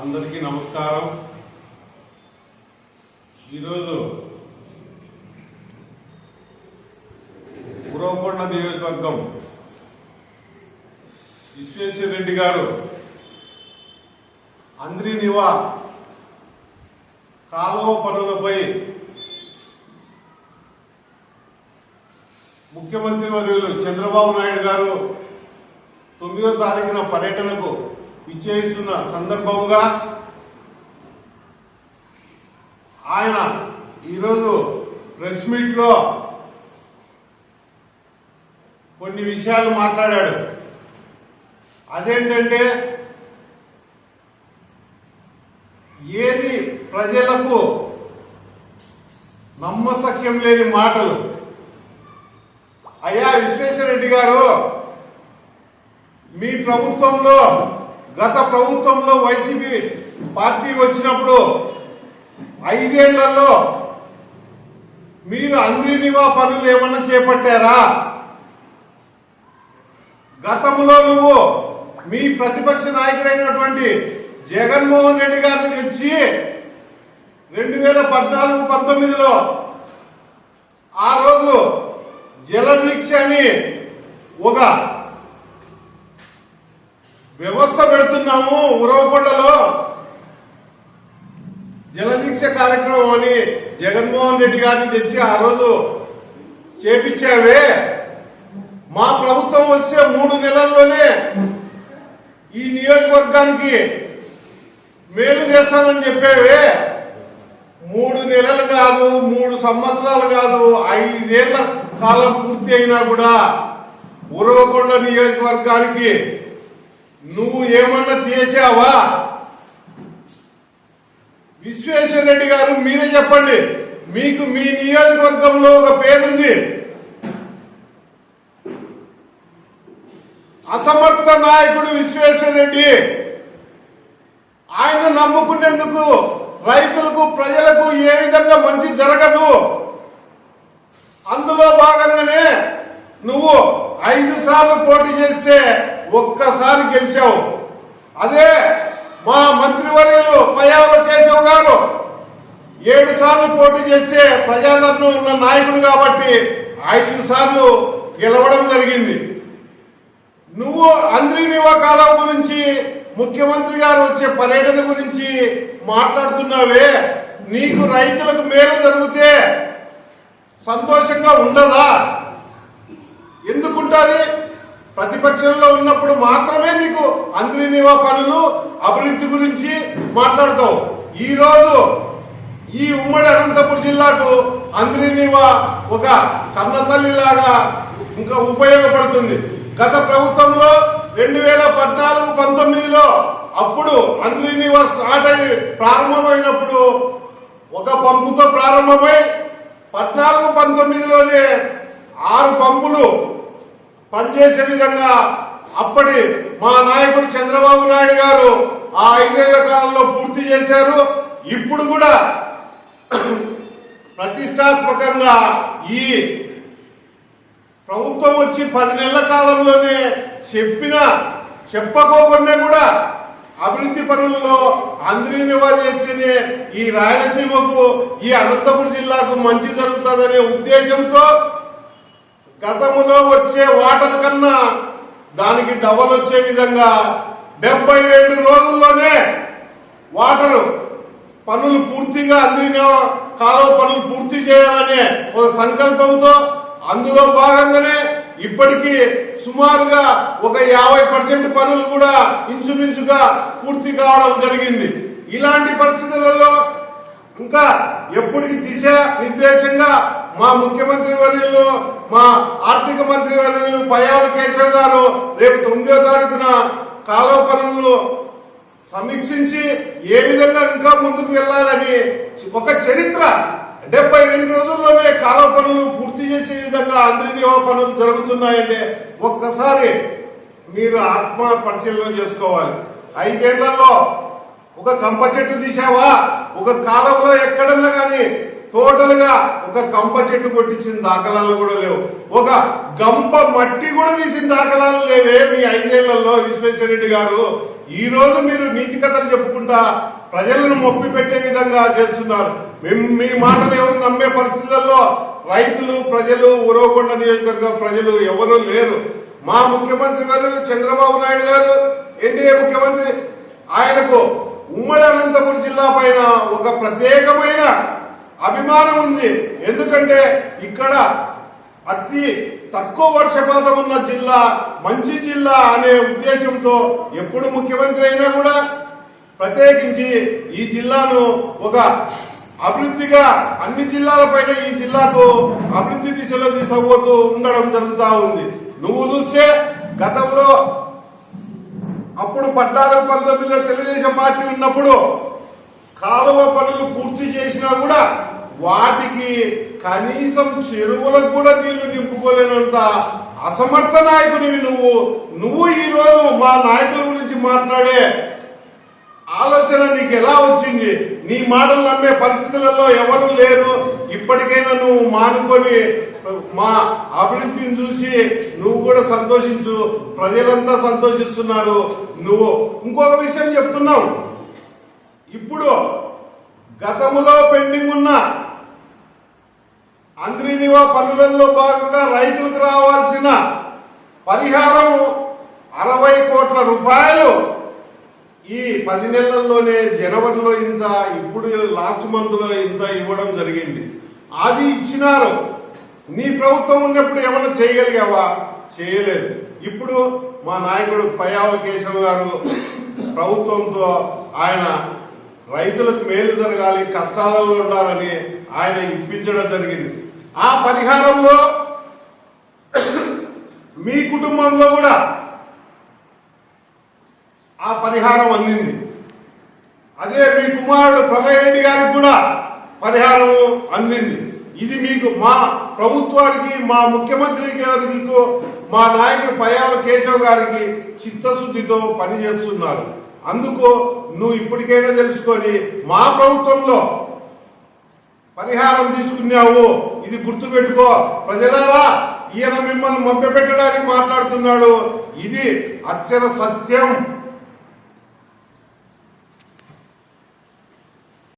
అందరికీ నమస్కారం. ఈరోజు పురవకొండ నియోజకవర్గం విశ్వేశ్వర రెడ్డి గారు అంద్రి నివా కాలువ పనులపై ముఖ్యమంత్రి వర్యులు చంద్రబాబు నాయుడు గారు తొమ్మిదో తారీఖున పర్యటనకు విచ్చేస్తున్న సందర్భంగా ఆయన ఈరోజు ప్రెస్ మీట్లో కొన్ని విషయాలు మాట్లాడాడు. అదేంటంటే ఏది ప్రజలకు నమ్మసఖ్యం లేని మాటలు. అయ్యా విశ్వేశ్వరరెడ్డి గారు మీ ప్రభుత్వంలో గత ప్రభుత్వంలో వైసీపీ పార్టీ వచ్చినప్పుడు ఐదేళ్ళలో మీరు అంద్రినివా పనులు ఏమన్నా చేపట్టారా? గతంలో నువ్వు మీ ప్రతిపక్ష నాయకుడైనటువంటి జగన్మోహన్ రెడ్డి గారిని తెచ్చి రెండు వేల పద్నాలుగు పంతొమ్మిదిలో ఆ రోజు జలదీక్ష అని ఒక వ్యవస్థ పెడుతున్నాము ఉరవకొండలో. జలదీక్ష కార్యక్రమం అని జగన్మోహన్ రెడ్డి గారిని తెచ్చి ఆ రోజు చేపించావే. మా ప్రభుత్వం వస్తే మూడు నెలల్లోనే ఈ నియోజకవర్గానికి మేలు చేస్తానని చెప్పేవే. మూడు నెలలు కాదు మూడు సంవత్సరాలు కాదు ఐదేళ్ళ కాలం పూర్తి అయినా కూడా ఉరవకొండ నియోజకవర్గానికి నువ్వు ఏమన్నా చేశావా? విశ్వేశ్వర రెడ్డి గారు మీరే చెప్పండి. మీకు మీ నియోజకవర్గంలో ఒక పేరుంది. అసమర్థ నాయకుడు విశ్వేశ్వర రెడ్డి. ఆయన నమ్ముకునేందుకు రైతులకు ప్రజలకు ఏ విధంగా మంచి జరగదు. అందులో భాగంగానే నువ్వు ఐదు సార్లు పోటీ చేస్తే ఒక్కసారి గెలిచావు. అదే మా మంత్రివర్యులు పయ్యాల కేశవ్ గారు ఏడు సార్లు పోటీ చేస్తే ప్రజాదరణ ఉన్న నాయకుడు కాబట్టి ఐదు సార్లు గెలవడం జరిగింది. నువ్వు అంద్రీనివా కాలం గురించి ముఖ్యమంత్రి గారు వచ్చే పర్యటన గురించి మాట్లాడుతున్నావే. నీకు రైతులకు మేలు జరిగితే సంతోషంగా ఉండదా? ఎందుకుంటుంది? ప్రతిపక్షంలో ఉన్నప్పుడు మాత్రమే నీకు అంద్రీనివా పనులు అభివృద్ధి గురించి మాట్లాడతావు. ఈ రోజు ఈ ఉమ్మడి అనంతపురం జిల్లాకు అంద్రీనివా ఒక కన్నతల్లిలాగా ఇంకా ఉపయోగపడుతుంది. గత ప్రభుత్వంలో రెండు వేల పద్నాలుగు పంతొమ్మిదిలో అప్పుడు అంద్రీనివా స్టార్ట్ అయి ప్రారంభమైనప్పుడు ఒక పంపుతో ప్రారంభమై పద్నాలుగు పంతొమ్మిదిలోనే ఆరు పంపులు పనిచేసే విధంగా అప్పటి మా నాయకుడు చంద్రబాబు నాయుడు గారు ఆ ఐదేళ్ళ కాలంలో పూర్తి చేశారు. ఇప్పుడు కూడా ప్రతిష్టాత్మకంగా ఈ ప్రభుత్వం వచ్చి పది నెలల కాలంలోనే చెప్పిన చెప్పకోకుండా కూడా అభివృద్ధి పనుల్లో అందరి చేస్తేనే ఈ రాయలసీమకు ఈ అనంతపురం జిల్లాకు మంచి జరుగుతుందనే ఉద్దేశంతో గతములో వచ్చే వాటర్ కన్నా దానికి డబల్ వచ్చే విధంగా డెబ్బై ఏడు రోజుల్లోనే వాటర్ పనులు పూర్తిగా అందిన కాలువ పనులు పూర్తి చేయాలనే ఒక సంకల్పంతో అందులో భాగంగానే ఇప్పటికీ సుమారుగా ఒక యాభై పర్సెంట్ పనులు కూడా ఇంచుమించుగా పూర్తి కావడం జరిగింది. ఇలాంటి పరిస్థితులలో ఇంకా ఎప్పటికి దిశ నిర్దేశంగా మా ముఖ్యమంత్రి వర్యులు మా ఆర్థిక మంత్రి వర్యులు పయ్యాల కేశవ్ గారు రేపు తొమ్మిదో తారీఖున కాలువ పనులు సమీక్షించి ఏ విధంగా ఇంకా ముందుకు వెళ్ళాలని ఒక చరిత్ర. డెబ్బై రెండు రోజుల్లోనే కాలువ పనులు పూర్తి చేసే విధంగా అంతర్నియోగ పనులు జరుగుతున్నాయంటే ఒక్కసారి మీరు ఆత్మ పరిశీలన చేసుకోవాలి. ఐదేళ్ళలో ఒక కంప చెట్టు తీసావా ఒక కాలువలో ఎక్కడన్నా కానీ టోటల్గా ఒక కంప చెట్టు కొట్టించిన దాఖలాలు కూడా లేవు. ఒక గంప మట్టి కూడా తీసిన దాఖలాలు లేవే మీ ఐదేళ్ళలో విశ్వేశ్వరరెడ్డి గారు. ఈ రోజు మీరు నీతి కథలు చెప్పుకుంటా ప్రజలను మొప్పి పెట్టే విధంగా చేస్తున్నారు. మేము మీ మాటలు ఎవరు నమ్మే పరిస్థితుల్లో రైతులు ప్రజలు ఉరవకొండ నియోజకవర్గం ప్రజలు ఎవరు లేరు. మా ముఖ్యమంత్రి గారు చంద్రబాబు నాయుడు గారు ఎన్డీఏ ముఖ్యమంత్రి ఆయనకు ఉమ్మడి అనంతపురం జిల్లా పైన ఒక ప్రత్యేకమైన అభిమానం ఉంది. ఎందుకంటే ఇక్కడ అతి తక్కువ వర్షపాతం ఉన్న జిల్లా మంచి జిల్లా అనే ఉద్దేశంతో ఎప్పుడు ముఖ్యమంత్రి అయినా కూడా ప్రత్యేకించి ఈ జిల్లాను ఒక అభివృద్ధిగా అన్ని జిల్లాలపైన ఈ జిల్లాకు అభివృద్ధి దిశలో తీసుకుపోతూ ఉండడం జరుగుతూ ఉంది. నువ్వు చూస్తే గతంలో అప్పుడు పట్టాల పంతొమ్మిదిలో తెలుగుదేశం పార్టీ ఉన్నప్పుడు కాలువ పనులు పూర్తి చేసినా కూడా వాటికి కనీసం చెరువులకు కూడా నీళ్ళు నింపుకోలేనంత అసమర్థ నాయకుడివి నువ్వు. నువ్వు ఈరోజు మా నాయకుల గురించి మాట్లాడే ఆలోచన నీకు ఎలా వచ్చింది? నీ మాటలు నమ్మే పరిస్థితులలో ఎవరు లేరు. ఇప్పటికైనా నువ్వు మానుకొని మా అభివృద్ధిని చూసి నువ్వు కూడా సంతోషించు. ప్రజలంతా సంతోషిస్తున్నారు. నువ్వు ఇంకొక విషయం చెప్తున్నావు. ఇప్పుడు గతములో పెండింగ్ ఉన్న అంద్రినివా పనులలో భాగంగా రైతులకు రావాల్సిన పరిహారం అరవై కోట్ల రూపాయలు ఈ పది నెలల్లోనే జనవరిలో ఇంత ఇప్పుడు లాస్ట్ మంత్లో ఇంత ఇవ్వడం జరిగింది. అది ఇచ్చినారు. నీ ప్రభుత్వం ఉన్నప్పుడు ఏమైనా చేయగలిగావా? చేయలేదు. ఇప్పుడు మా నాయకుడు పయావ కేశవ్ గారు ప్రభుత్వంతో ఆయన రైతులకు మేలు జరగాలి కష్టాలలో ఉండాలని ఆయన ఇప్పించడం జరిగింది. ఆ పరిహారంలో మీ కుటుంబంలో కూడా ఆ పరిహారం అందింది. అదే మీ కుమారుడు ప్రమేరెడ్డి గారికి కూడా పరిహారం అందింది. ఇది మీకు మా ప్రభుత్వానికి మా ముఖ్యమంత్రి గారికి మా నాయకుడు పయ్యాల కేశవ్ గారికి చిత్తశుద్ధితో పనిచేస్తున్నారు. అందుకు నువ్వు ఇప్పటికైనా తెలుసుకొని మా ప్రభుత్వంలో పరిహారం తీసుకున్నావు ఇది గుర్తుపెట్టుకో. ప్రజలారా ఈయన మిమ్మల్ని మభ్యపెట్టడానికి మాట్లాడుతున్నాడు. ఇది అక్షర సత్యం